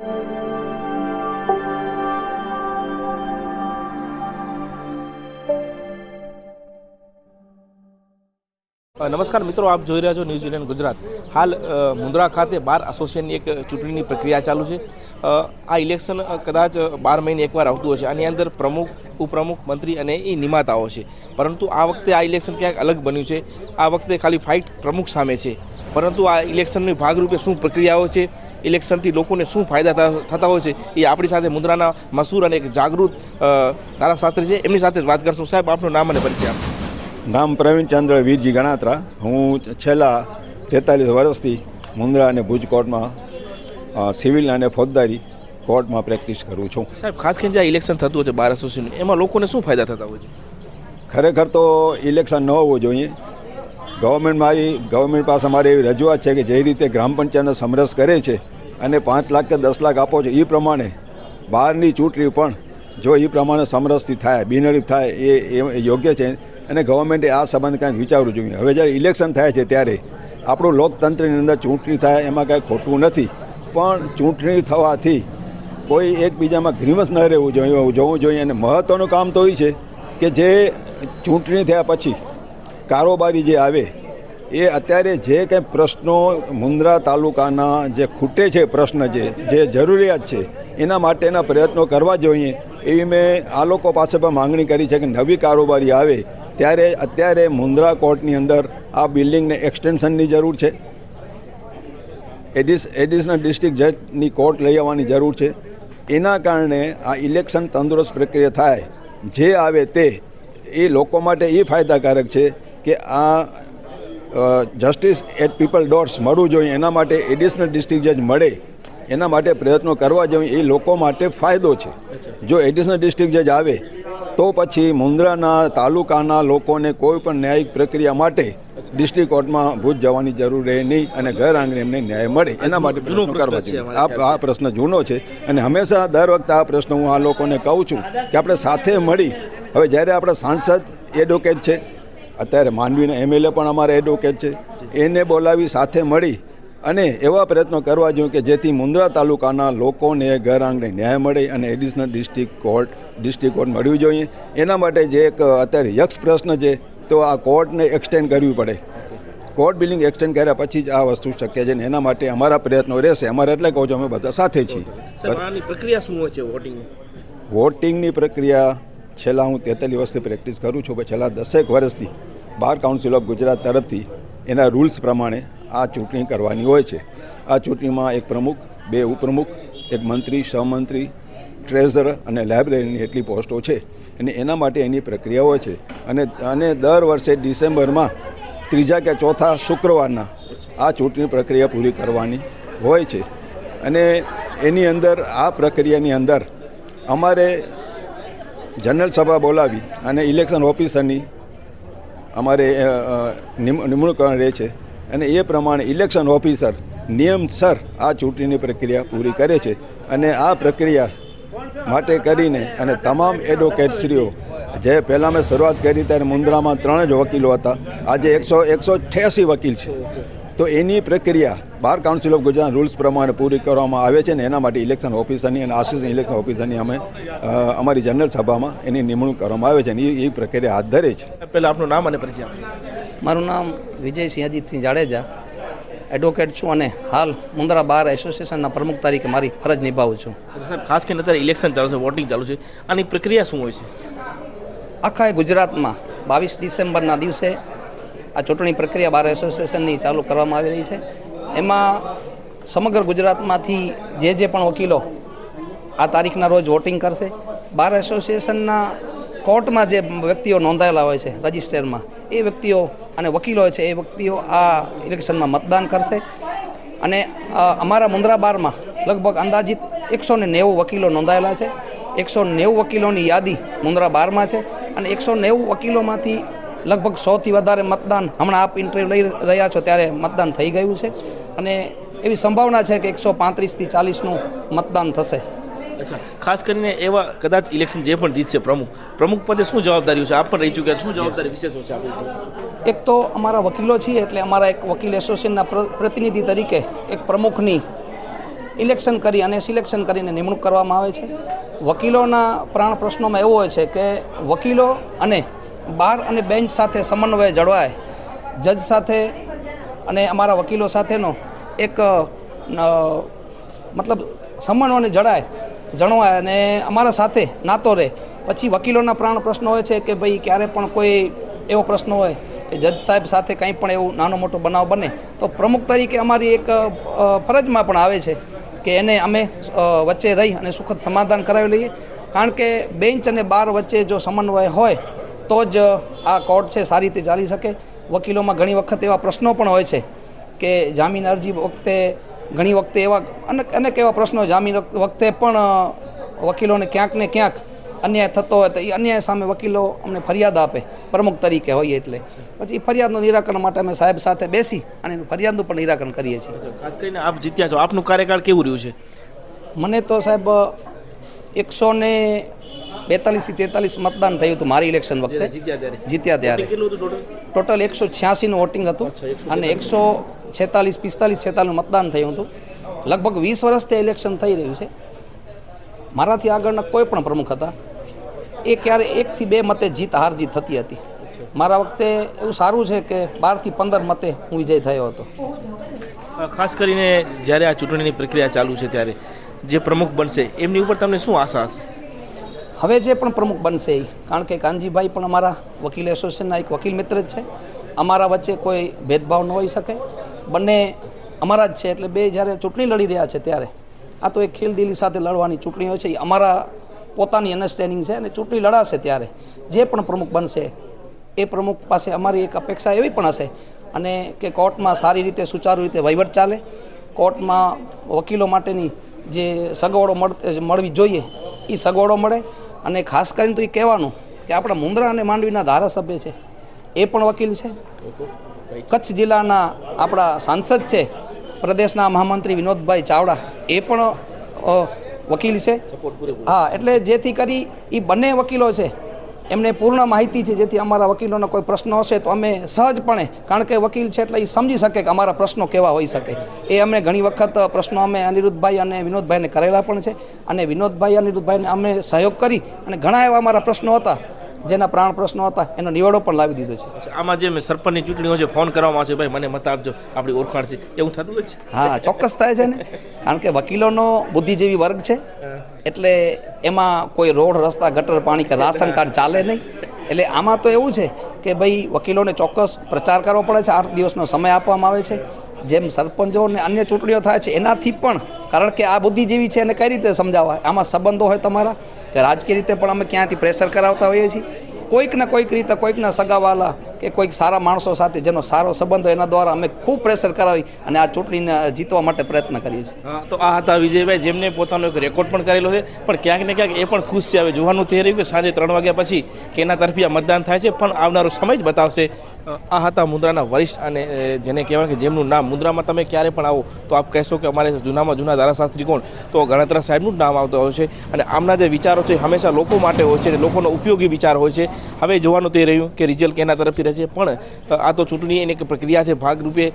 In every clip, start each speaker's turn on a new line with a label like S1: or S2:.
S1: you. નમસ્કાર મિત્રો, આપ જોઈ રહ્યા છો ન્યૂઝીલેન્ડ ગુજરાત. હાલ મુન્દ્રા ખાતે બાર એસોસિએશનની એક ચૂંટણીની પ્રક્રિયા ચાલુ છે. આ ઇલેક્શન કદાચ બાર મહિને એકવાર આવતું હશે. આની અંદર પ્રમુખ, ઉપપ્રમુખ, મંત્રી અને એ નિમાતાઓ છે. પરંતુ આ વખતે આ ઇલેક્શન ક્યાંક અલગ બન્યું છે. આ વખતે ખાલી ફાઇટ પ્રમુખ સામે છે. પરંતુ આ ઇલેક્શનની ભાગરૂપે શું પ્રક્રિયાઓ છે? ઇલેક્શનથી લોકોને શું ફાયદા થતા હોય છે? એ આપણી સાથે મુન્દ્રાના મસૂર અને એક જાગૃત ધારાશાસ્ત્રી છે. એમની સાથે વાત કરશું. સાહેબ, આપનું નામ અને પરિચય આપો.
S2: નામ પ્રવીણચંદ્ર વીરજી ગણાત્રા. હું છેલ્લા તેતાલીસ વર્ષથી મુન્દ્રા અને ભુજ કોર્ટમાં સિવિલ અને ફોજદારી કોર્ટમાં પ્રેક્ટિસ કરું છું.
S1: સાહેબ ખાસ કરીને જે ઇલેક્શન થતું હોય છે બાર એસોસિએશન એમાં લોકોને શું ફાયદા થતા હોય છે?
S2: ખરેખર તો ઇલેક્શન ન હોવું જોઈએ. ગવર્મેન્ટ મારી ગવર્મેન્ટ પાસે મારી એવી રજૂઆત છે કે જે રીતે ગ્રામ પંચાયતનો સમરસ કરે છે અને પાંચ લાખ કે દસ લાખ આપો છો એ પ્રમાણે બહારની ચૂંટણી પણ જો એ પ્રમાણે સમરસથી થાય બિનહરીફ થાય એ એ યોગ્ય છે. અને ગવર્મેન્ટે આ સંબંધ કાંઈક વિચારવું જોઈએ. હવે જ્યારે ઇલેક્શન થાય છે ત્યારે આપણું લોકતંત્રની અંદર ચૂંટણી થાય એમાં કાંઈ ખોટું નથી. પણ ચૂંટણી થવાથી કોઈ એકબીજામાં ગ્રીમસ ન રહેવું જોઈએ જોવું જોઈએ. અને મહત્ત્વનું કામ તો એ છે કે જે ચૂંટણી થયા પછી કારોબારી જે આવે, એ અત્યારે જે કંઈ પ્રશ્નો મુન્દ્રા તાલુકાના જે ખૂટે છે પ્રશ્ન જે જે જરૂરિયાત છે, એના માટેના પ્રયત્નો કરવા જોઈએ. એવી મેં આ લોકો પાસે પણ માંગણી કરી છે કે નવી કારોબારી આવે ત્યારે અત્યારે મુન્દ્રા કોર્ટની અંદર આ બિલ્ડિંગને એક્સટેન્શનની જરૂર છે. એડિસ એડિશનલ ડિસ્ટ્રિક્ટ જજની કોર્ટ લઈ આવવાની જરૂર છે. એના કારણે આ ઇલેક્શન તંદુરસ્ત પ્રક્રિયા થાય જે આવે તે એ લોકો માટે એ ફાયદાકારક છે કે આ જસ્ટિસ એટ પીપલ ડોર્સ મળવું જોઈએ. એના માટે એડિશનલ ડિસ્ટ્રિક્ટ જજ મળે. એના માટે પ્રયત્નો કરવા જોઈએ. એ લોકો માટે ફાયદો છે. જો એડિશનલ ડિસ્ટ્રિક્ટ જજ આવે તો પછી મુન્દ્રાના તાલુકાના લોકોને કોઈ પણ ન્યાયિક પ્રક્રિયા માટે ડિસ્ટ્રિક્ટ કોર્ટમાં ભૂજ જવાની જરૂર રહે નહીં અને ઘર આંગણે એમને ન્યાય મળે. એના માટે
S1: જૂનો
S2: કરવા
S1: છે
S2: આ આ પ્રશ્ન જૂનો છે અને હંમેશા દર વખતે આ પ્રશ્ન હું આ લોકોને કહું છું કે આપણે સાથે મળી. હવે જ્યારે આપણા સાંસદ એડવોકેટ છે અત્યારે માંડવીના એમએલએ પણ અમારા એડવોકેટ છે. એને બોલાવી સાથે મળી અને એવા પ્રયત્નો કરવા જોઈએ કે જેથી મુન્દ્રા તાલુકાના લોકોને ઘર આંગણે ન્યાય મળે અને additional district court district court મળવી જોઈએ. એના માટે જે એક અત્યારે યક્ષ પ્રશ્ન છે તો આ કોર્ટને એક્સટેન્ડ કરવી પડે. કોર્ટ બિલિંગ એક્સટેન્ડ કર્યા પછી જ આ વસ્તુ શક્ય છે ને એના માટે અમારા પ્રયત્નો રહેશે. અમારે એટલે કહું છું અમે બધા સાથે છીએ.
S1: પ્રક્રિયા શું હોય છે વોટિંગ
S2: વોટિંગની પ્રક્રિયા છેલ્લા હું તેતાલીસ વર્ષથી પ્રેક્ટિસ કરું છું પણ છેલ્લા દસેક વર્ષથી બાર કાઉન્સિલ ઓફ ગુજરાત તરફથી એના રૂલ્સ પ્રમાણે આ ચૂંટણી કરવાની હોય છે. આ ચૂંટણીમાં એક પ્રમુખ, બે ઉપપ્રમુખ, એક મંત્રી સહમંત્રી ટ્રેઝર અને લાઇબ્રેરીની એટલી પોસ્ટો છે. અને એના માટે એની પ્રક્રિયા હોય છે. અને અને દર વર્ષે ડિસેમ્બરમાં ત્રીજા કે ચોથા શુક્રવારના આ ચૂંટણી પ્રક્રિયા પૂરી કરવાની હોય છે. અને એની અંદર, આ પ્રક્રિયાની અંદર અમારે જનરલ સભા બોલાવી અને ઇલેક્શન ઓફિસરની અમારે નિમણૂક રહે છે. અને એ પ્રમાણે ઇલેક્શન ઓફિસર નિયમસર આ ચૂંટણીની પ્રક્રિયા પૂરી કરે છે અને આ પ્રક્રિયા માટે કરીને અને તમામ એડવોકેટશ્રીઓ જે પહેલાં મેં શરૂઆત કરી ત્યારે મુન્દ્રામાં ત્રણ જ વકીલો હતા, આજે એકસો એકસો અઠ્યાસી વકીલ છે. તો એની પ્રક્રિયા bar council of Gujarat rules પ્રમાણે પૂરી કરવામાં આવે છે ને એના માટે ઇલેક્શન ઓફિસરની અને આસિસ્ટન્ટ ઇલેક્શન ઓફિસરની અમે અમારી જનરલ સભામાં એની નિમણૂક કરવામાં આવે છે અને એ પ્રક્રિયા હાથ ધરે છે.
S1: પહેલાં આપનું નામ અને પરિચય
S3: મારું નામ વિજયસિંહ અજીતસિંહ જાડેજા. એડવોકેટ છું અને હાલ મુન્દ્રા બાર એસોસિએશનના પ્રમુખ તરીકે મારી ફરજ નિભાવું છું.
S1: સાહેબ ખાસ કરીને અત્યારે ઇલેક્શન ચાલુ છે વોટિંગ ચાલુ છે. આની પ્રક્રિયા શું હોય છે?
S3: આખા ગુજરાતમાં બાવીસ ડિસેમ્બરના દિવસે આ ચૂંટણી પ્રક્રિયા બાર એસોસિએશનની ચાલુ કરવામાં આવી રહી છે. એમાં સમગ્ર ગુજરાતમાંથી જે જે પણ વકીલો આ તારીખના રોજ વોટિંગ કરશે બાર એસોસિએશનના કોર્ટમાં જે વ્યક્તિઓ નોંધાયેલા હોય છે, રજિસ્ટરમાં, એ વ્યક્તિઓ અને વકીલો હોય છે, એ વ્યક્તિઓ આ ઇલેક્શનમાં મતદાન કરશે. અને અમારા મુન્દ્રા બારમાં લગભગ અંદાજિત એકસો ને નેવું વકીલો નોંધાયેલા છે. એકસો નેવું વકીલોની યાદી મુંદ્રા બારમાં છે અને એકસો નેવું વકીલોમાંથી લગભગ સોથી વધારે મતદાન હમણાં આપ ઇન્ટરવ્યૂ લઈ રહ્યા છો ત્યારે મતદાન થઈ ગયું છે. અને એવી સંભાવના છે કે એકસો પાંત્રીસથી ચાલીસનું મતદાન થશે.
S1: અચ્છા ખાસ કરીને એવા કદાચ ઇલેક્શન જે પણ જીતશે પ્રમુખ પ્રમુખ પદે શું જવાબદારીઓ છે? આપ પણ રહી ચૂક્યા શું જવાબદારી વિશેષો છે આપણી
S3: એક તો અમારા વકીલો છીએ એટલે અમારા એક વકીલ એસોસિએશનના પ્રતિનિધિ તરીકે એક પ્રમુખની ઇલેક્શન કરી અને સિલેક્શન કરીને નિમણૂક કરવામાં આવે છે. વકીલોના પ્રાણ પ્રશ્નોમાં એવું હોય છે કે વકીલો અને બાર અને બેન્ચ સાથે સમન્વય જળવાય. જજ સાથે અને અમારા વકીલો સાથેનો એક મતલબ સમન્વયને જળાય. જણવાય અને અમારા સાથે નાતો રહે. પછી વકીલોના પ્રાણ પ્રશ્નો હોય છે કે ભાઈ ક્યારે પણ કોઈ એવો પ્રશ્ન હોય કે જજ સાહેબ સાથે કંઈ પણ એવું નાનો મોટો બનાવ બને, તો પ્રમુખ તરીકે અમારી એક ફરજમાં પણ આવે છે કે એને અમે વચ્ચે રહી અને સુખદ સમાધાન કરાવી લઈએ. કારણ કે બેન્ચ અને બાર વચ્ચે જો સમન્વય હોય, તો જ આ કોર્ટ છે સારી રીતે ચાલી શકે. વકીલોમાં ઘણી વખત એવા પ્રશ્નો પણ હોય છે કે જામીન અરજી વખતે ઘણી વખતે એવા અનેક અનેક એવા પ્રશ્નો જામીન વખતે પણ વકીલોને ક્યાંક ને ક્યાંક અન્યાય થતો હોય તો એ અન્યાય સામે વકીલો અમને ફરિયાદ આપે પ્રમુખ તરીકે હોઈએ એટલે. પછી ફરિયાદનું નિરાકરણ માટે અમે સાહેબ સાથે બેસી અને ફરિયાદનું પણ નિરાકરણ કરીએ છીએ.
S1: ખાસ કરીને આપ જીત્યા છો. આપનું કાર્યકાળ કેવું રહ્યું છે?
S3: મને તો સાહેબ એકસો ને બેતાલીસથી તેતાલીસ મતદાન થયું હતું મારી ઇલેક્શન વખતે.
S1: જીત્યા ત્યારે? ટોટલ
S3: એકસો છ્યાસીનું વોટિંગ હતું અને એકસો છેતાલીસ પિસ્તાલીસ છેતાલીસનું મતદાન થયું હતું. લગભગ વીસ વર્ષથી ઇલેક્શન થઈ રહ્યું છે. મારાથી આગળના કોઈ પણ પ્રમુખ હતા એ ક્યારે એકથી બે મતે જીત હાર જીત થતી હતી. મારા વખતે એવું સારું છે કે બારથી પંદર મતે હું વિજય થયો હતો.
S1: ખાસ કરીને જ્યારે આ ચૂંટણીની પ્રક્રિયા ચાલુ છે ત્યારે જે પ્રમુખ બનશે એમની ઉપર તમને શું આશા હશે?
S3: હવે જે પણ પ્રમુખ બનશે એ કારણ કે કાનજીભાઈ પણ અમારા વકીલ એસોસિએશનના એક વકીલ મિત્ર જ છે. અમારા વચ્ચે કોઈ ભેદભાવ ન હોઈ શકે. બંને અમારા જ છે એટલે બે જ્યારે ચૂંટણી લડી રહ્યા છે ત્યારે, આ તો એક ખેલદિલી સાથે લડવાની ચૂંટણીઓ છે. એ અમારા પોતાની અન્ડરસ્ટેન્ડિંગ છે અને ચૂંટણી લડાશે ત્યારે. જે પણ પ્રમુખ બનશે, એ પ્રમુખ પાસે અમારી એક અપેક્ષા એવી પણ હશે અને કે કોર્ટમાં સારી રીતે, સુચારુ રીતે વહીવટ ચાલે. કોર્ટમાં વકીલો માટેની જે સગવડો મળ, મળવી જોઈએ એ સગવડો મળે. અને ખાસ કરીને તો એ કહેવાનું કે આપણા મુંદ્રા અને માંડવીના ધારાસભ્ય છે, એ પણ વકીલ છે. કચ્છ જિલ્લાના આપણા સાંસદ છે, પ્રદેશના મહામંત્રી વિનોદભાઈ ચાવડા, એ પણ વકીલ છે. હા, એટલે જેથી કરી એ બંને વકીલો છે. એમને પૂર્ણ માહિતી છે જેથી અમારા વકીલોનો કોઈ પ્રશ્ન હશે તો અમે સહજપણે કારણ કે વકીલ છે એટલે એ સમજી શકે કે અમારા પ્રશ્નો કેવા હોઈ શકે. એ અમને ઘણી વખત પ્રશ્નો અમે અનિરુદ્ધભાઈ અને વિનોદભાઈને કરેલા પણ છે અને વિનોદભાઈ અનિરુદ્ધભાઈને અમે સહયોગ કરી અને ઘણા એવા અમારા પ્રશ્નો હતા જેના પ્રાણ પ્રશ્નો હતા એનો નિવાડો પણ લાવી દીધો છે.
S1: આમાં જે સરપંચની ચૂંટણીઓ છે ફોન કરવામાં આવશે ભાઈ મને મત આપજો આપણી ઓળખાણ છે એવું થતું હોય છે?
S3: હા ચોક્કસ થાય છે ને કારણ કે વકીલોનો બુદ્ધિજીવી વર્ગ છે એટલે એમાં કોઈ રોડ, રસ્તા, ગટર, પાણી કે રાશન કાર્ડ ચાલે નહીં. એટલે આમાં તો એવું છે કે ભાઈ વકીલોને ચોક્કસ પ્રચાર કરવો પડે છે. આઠ દિવસનો સમય આપવામાં આવે છે. જેમ સરપંચો અને અન્ય ચૂંટણીઓ થાય છે, એનાથી પણ, કારણ કે આ બુદ્ધિજીવી છે એને કઈ રીતે સમજાવવા? આમાં સંબંધો હોય તમારા? કે રાજકીય રીતે પણ અમે ક્યાંથી પ્રેશર કરાવતા હોઈએ છીએ? કોઈક ને કોઈક રીતે, કોઈકના સગાવાલા કે કોઈક સારા માણસો સાથે જેનો સારો સંબંધ એના દ્વારા અમે ખૂબ પ્રેશર કરાવી અને આ ચૂંટણીને જીતવા માટે પ્રયત્ન કરીએ છીએ.
S1: તો આ હતા વિજયભાઈ, જેમને પોતાનો એક રેકોર્ડ પણ કરેલો છે. પણ ક્યાંક ને ક્યાંક એ પણ ખુશ છે. હવે જોવાનું થઈ રહ્યું કે સાંજે ત્રણ વાગ્યા પછી કેના તરફી આ મતદાન થાય છે, પણ આવનારો સમય જ બતાવશે. આ હતા મુદ્રાના વરિષ્ઠ અને જેને કહેવાય કે જેમનું નામ મુદ્રામાં તમે ક્યારે પણ આવો, તો આપ કહેશો કે અમારે જૂનામાં જૂના ધારાશાસ્ત્રી કોણ? તો ગણતરા સાહેબનું જ નામ આવતું હોય છે. અને આમના જે વિચારો છે હંમેશા લોકો માટે હોય છે. લોકોનો ઉપયોગી વિચાર હોય છે. હવે જોવાનું તે રહ્યું કે રિઝલ્ટ કેના તરફથી રહેશે પણ આ તો ચૂંટણી એની એક પ્રક્રિયા છે. ભાગરૂપે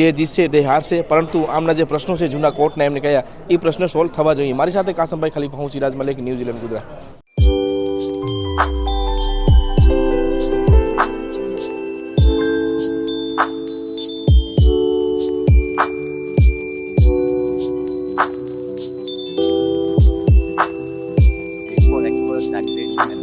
S1: જે જીતશે તે હારશે. પરંતુ આમના જે પ્રશ્નો છે, જૂના કોર્ટના એમને કહ્યા એ પ્રશ્ન સોલ્વ થવા જોઈએ. મારી સાથે કાસમભાઈ ખાલી હું Siraj Malik New Zealand Gujarat
S4: taxation, and.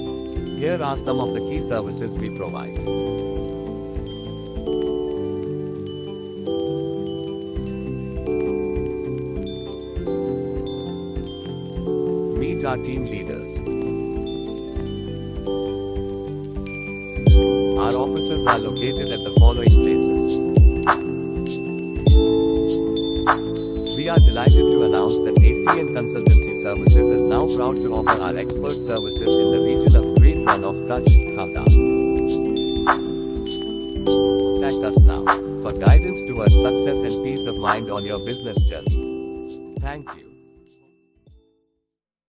S4: Here are some of the key services we provide. Meet our team leaders. Our offices are located at the following places.
S3: We are delighted to announce that ACN Consultancy Services is now proud to offer our expert services in the region of Great Run of Kutch, Khavda. Contact us now for guidance towards success and peace of mind on your business journey. Thank you.